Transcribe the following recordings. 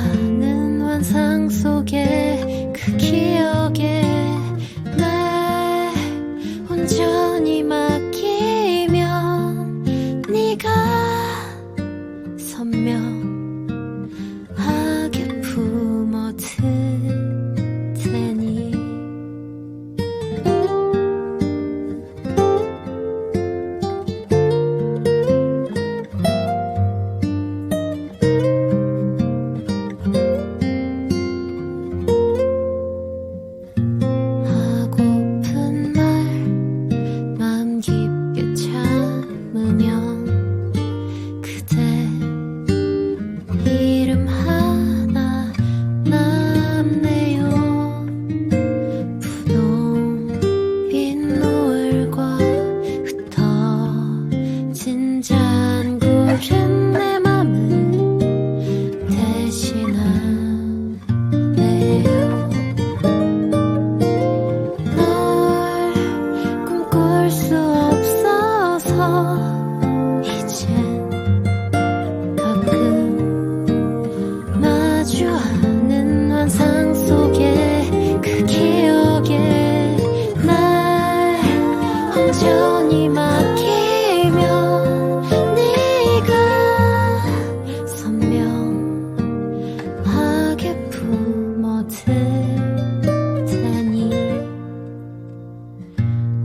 나는 환상 속에 그 기억에 날 온전히 맡기면 네가 선명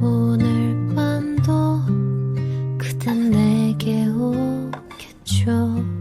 오늘 밤도 그댄 내게 오겠죠.